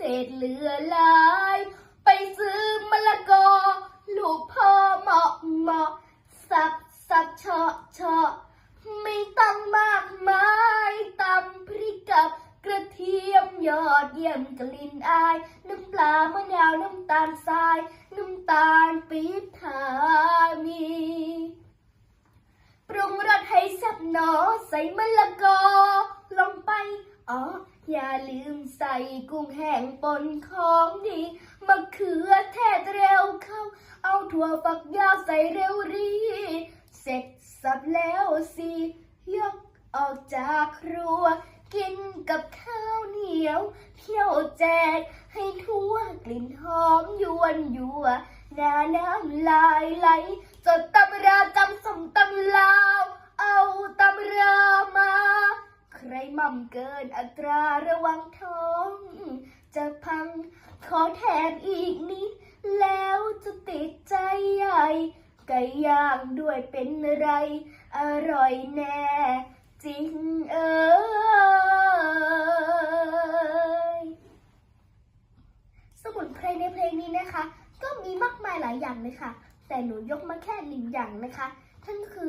เศษเหลือหลาย ไปซื้อมะละกอ ลูกพ่อเหมาะเหมาะสับสับเฉาะเฉาะไม่ต้องมากมายตำพริกกับกระเทียมยอดเยี่ยมกลิ่นอาย น้ำปลามะนาวน้ำตาลทราย น้ำตาลปี๊บทามีปรุงรสให้แซ่บหนอใส่มะละกอลงไปอ๋อ อย่าลืมใส่กุ้งแห้งปนของดีมะเขือเทศเร็วเข้า เอาถั่วฝักยาวใส่เร็วรี เสร็จสับแล้วสิยกออกจากครัว กินกับข้าวเหนียวเที่ยวแจกให้ทั่วกลิ่นหอมยวนยัวหน้าน้ำลายไหลจดตำราจำ มั่มเกินอัตราระวังท้อง จะพังขอแถมอีกนิด แล้วจะติดใจใหญ่ไก่ย่างด้วยเป็นไร อร่อยแน่ จริงเอ้ยสมุนไพรในเพลงนี้นะคะ ก็มีมากมายหลายอย่างเลยค่ะ แต่หนูยกมาแค่หนึ่งอย่างนะคะท่านคือ